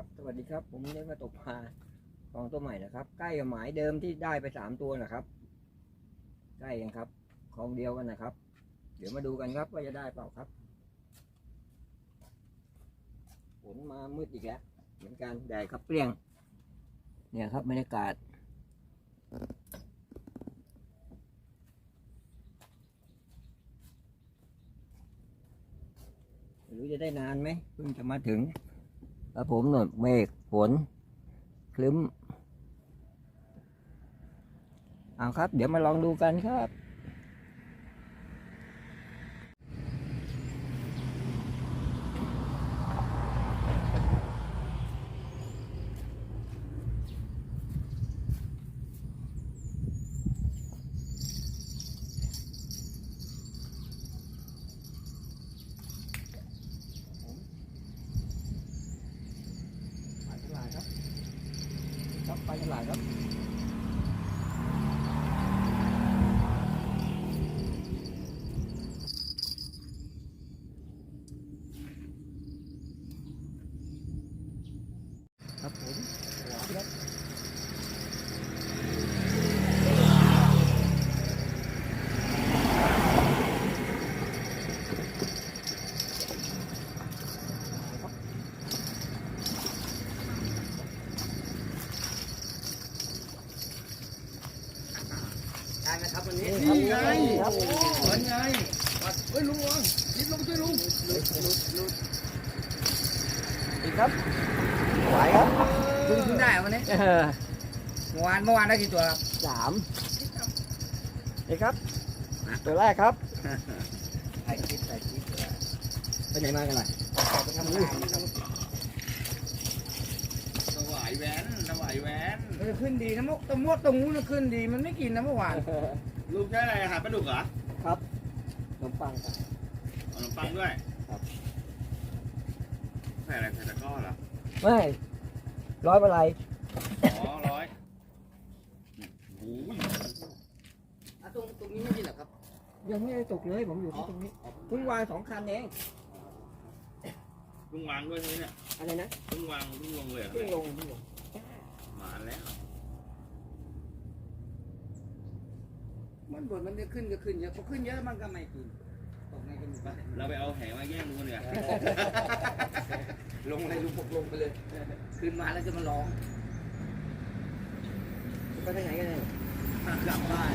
ับสวัสดีครับ ผมได้มาตกปลาคลองตัวใหม่นะครับ ใกล้กับหมายเดิมที่ได้ไปสามตัวนะครับ ใกล้กันครับคลองเดียวกันนะครับ เดี๋ยวมาดูกันครับว่าจะได้เปล่าครับฝนมามืดอีกแล้ว เหมือนกันแดดครับเปรี้ยง เนี่ยครับบรรยากาศไม่รู้จะได้นานไหมเพิ่งจะมาถึง แล้วผมหน่อยเมฆฝนคลึ้มเอาครับ เดี๋ยวมาลองดูกันครับ ไปตลาดครับ ครับไปกันหลายครับ ได้ไหมครับวันนี้นี่ไงครับเหมือนไงปัดเฮ้ยลุงวางยิบลงช่วยลุงอีกครับไหวครับลุงขึ้นได้วันนี้เออเมื่อวานเมื่อวานได้กี่ตัวครับสามนี่ครับ ตัวแรกครับไอ้คิดไอ้คิดไปไหนมากันล่ะไปทำงานนะครับถวายแหวนถวายแหวนมันจะขึ้นดีนะมกตะมวดตรงนู้นนะขึ้นดีมันไม่กินนะเมื่อวานลูกใช้อะไรอาหารปลาดุกเหรอครับขนมปังครับ เอาขนมปังด้วยครับ ใส่อะไรใส่ตะกร้อเหรอไม่ร้อยอะไรอ๋อร้อยโอ้ยตรงตรงนี้ไม่กินหรอครับ ยังไม่ได้ตกเลยผมอยู่ที่ตรงนี้เพิ่งวางสองคันเอง ลุงวางด้วยใช่ไหมเนี่ยอะไรนะลุงวางลุงลงเลยเหรอเพิ่งลงเพิ่งลงมาแล้ว มันบ่นมันจะขึ้นก็ขึ้นเยอะพอขึ้นเยอะมันก็ไม่กินตกไงกันอยู่ไปเราไปเอาแหมาแย่งลุงเนี่ยลงเลยลุงปกลงไปเลยขึ้นมาแล้วจะมาร้องไปทางไหนกันเนี่ยกลับบ้าน